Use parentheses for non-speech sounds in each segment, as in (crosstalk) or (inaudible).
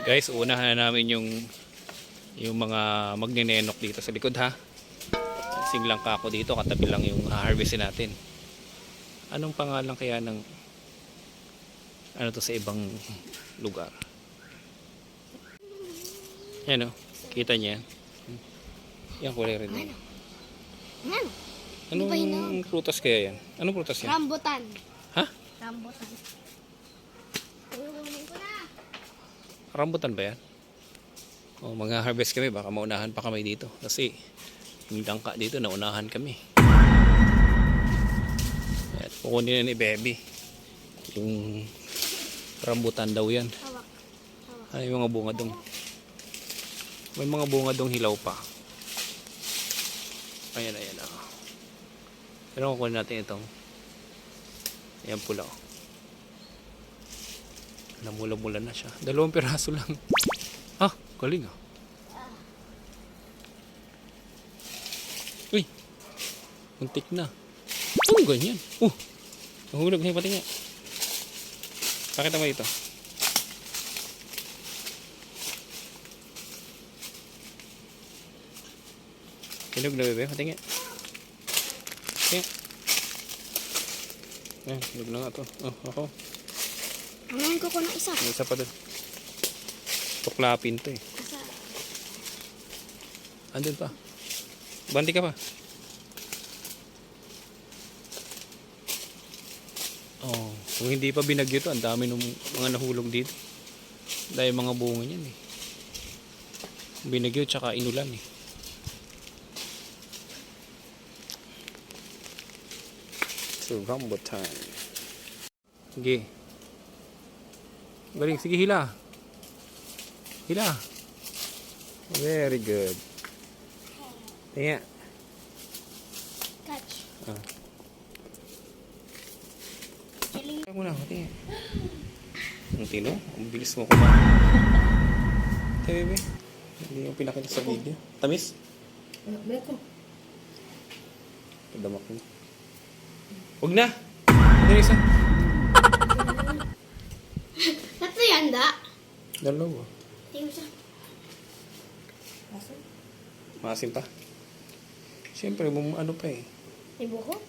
Guys, unahan na namin yung yung mga magninenok dito sa likod ha. Singlang ka ako dito, katabi lang yung harvestin natin. Anong pangalan kaya ng ano to sa ibang lugar? Yan o, kita niya yan. Kulay red. na. Ano? Anong prutas kaya yan? Anong prutas yan? Rambutan. Ha? Rambutan. Kukunin ko na. Rambutan ba yan? O, mga harvest kami, baka maunahan pa kami dito. Kasi, yung dangka dito, naunahan kami. At kukunin na ni Bebe. Yung rambutan daw yan. Yung mga bunga dong? May mga bunga dong hilaw pa. Ayan, ayan. Oh. Pero kukunin natin itong ayan pula. Oh. Namula-mula na siya. Dalawang piraso lang. Ah, galing ah. Uy, muntik na. Ano ganyan? Uh, nahulog na yung pati niya. Pakita mo ito. Hinog na bebe, pati nga. Tingin. Eh, hinog na nga to. Oh, ako. Ano ko ko ng isa? May isa pa doon. Tuklapin to eh. Isa. Andun pa. Banti ka pa. Oh, kung hindi pa binagyo to, ang dami ng mga nahulog dito. Dahil mga bunga niyan eh. Binagyo tsaka inulan eh. So, rambutan. Sige. Galing, sige hila. Hila. Very good. Tingnan. Catch. Ah. Kiling. Kaya mo na, tingnan. Ang tino, ang bilis mo kumain. (laughs) Ito, bebe. Hindi yung pinakita sa video. Tamis? Padamak mo. Huwag na! Ano yung isa? (laughs) Tatlo yan, da. Dalawa. Tingin siya. Maasim pa. Siyempre, bum, ano pa eh. May buhok.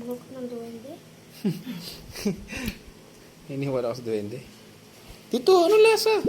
Buhok ng duwende. (laughs) Hiniwala ako sa duwende. Tito, ano lasa?